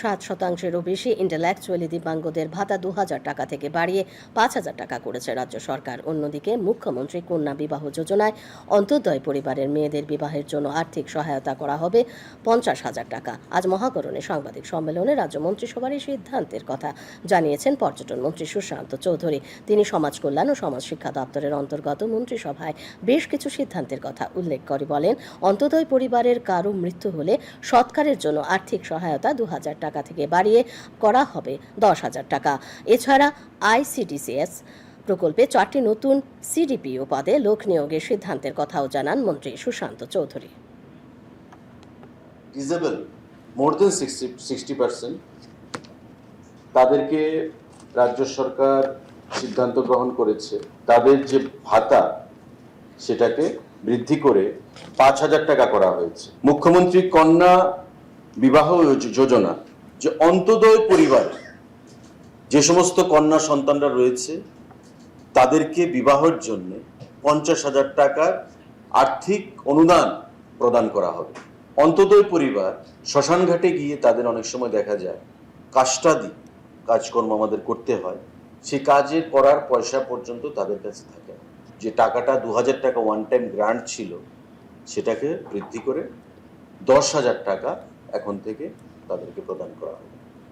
সাত শতাংশেরও বেশি ইন্টেলেকচুয়ালি দিব্যাঙ্গদের ভাতা দু হাজার টাকা থেকে বাড়িয়ে পাঁচ হাজার টাকা করেছে রাজ্য সরকার। অন্যদিকে মুখ্যমন্ত্রী কন্যা বিবাহ যোজনায় অন্তর্দয় পরিবারের মেয়েদের বিবাহের জন্য আর্থিক সহায়তা করা হবে পঞ্চাশ হাজার টাকা। আজ মহাকরণে সাংবাদিক সম্মেলনে রাজ্য মন্ত্রিসভার এই সিদ্ধান্তের কথা জানিয়েছেন পর্যটন মন্ত্রী সুশান্ত চৌধুরী। তিনি সমাজ কল্যাণ ও সমাজ শিক্ষা দপ্তরের অন্তর্গত মন্ত্রিসভায় বেশ কিছু সিদ্ধান্তের কথা উল্লেখ করে বলেন অন্তদয় পরিবারের কারও মৃত্যু হলে সৎকারের জন্য আর্থিক সহায়তা দু হাজার টাকা থেকে বাড়িয়ে করা হবে দশ হাজার টাকা। এছাড়া আইসিডিসিএস প্রকল্পে চারটি নতুন সিডিপিও পদে লোক নিয়োগের সিদ্ধান্তের কথাও জানান মন্ত্রী Sushanta Chowdhury. Disable more than sixty sixty percent তাদেরকে রাজ্য সরকার সিদ্ধান্ত গ্রহণ করেছে। তাদের যে ভাতা, সেটাকে বৃদ্ধি করে পাঁচ হাজার টাকা করা হয়েছে। মুখ্যমন্ত্রী কন্যা বিবাহ যোজনা যে অন্তদয় পরিবার, যে সমস্ত কন্যা সন্তানরা রয়েছে, তাদেরকে বিবাহের জন্য পঞ্চাশ হাজার টাকার আর্থিক অনুদান প্রদান করা হবে। অন্তদয় পরিবার শ্মশানঘাটে গিয়ে তাদের অনেক সময় দেখা যায়, কাষ্টাদি কাজকর্ম আমাদের করতে হয় সেই কাজে করার পয়সা পর্যন্ত তাদের কাছে থাকে যে টাকাটা দু হাজার টাকা ওয়ান টাইম গ্রান্ট ছিল, সেটাকে বৃদ্ধি করে দশ হাজার টাকা এখন থেকে তাদেরকে প্রদান করা হবে।